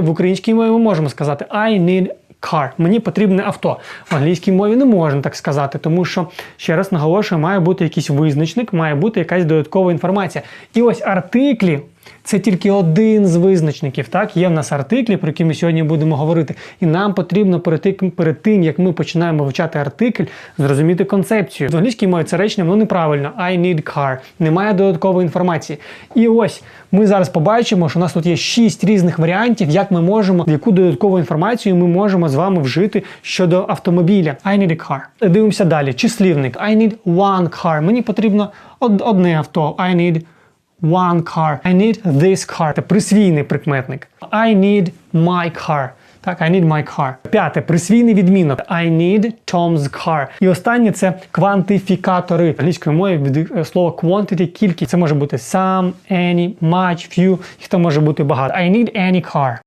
В українській мові ми можемо сказати I need car. Мені потрібне авто. В англійській мові не можна так сказати, тому що, ще раз наголошую, має бути якийсь визначник, має бути якась додаткова інформація. І ось артиклі. Це тільки один з визначників. Так, є в нас артиклі, про які ми сьогодні будемо говорити. І нам потрібно перед тим, як ми починаємо вивчати артикль, зрозуміти концепцію. В англійській мові це речення ну неправильно. I need car. Немає додаткової інформації. І ось ми зараз побачимо, що у нас тут є шість різних варіантів, як ми можемо, яку додаткову інформацію ми можемо з вами вжити щодо автомобіля. I need a car. Дивимося далі. Числівник. I need one car. Мені потрібно одне авто. I need one car. I need this car. Це присвійний прикметник. I need my car. Так, I need my car. П'яте присвійний відмінок. I need Tom's car. І останнє це квантифікатори. В англійської мові від е, слова quantity кількість. Це може бути some, any, much, few. Їх там може бути багато. I need any car.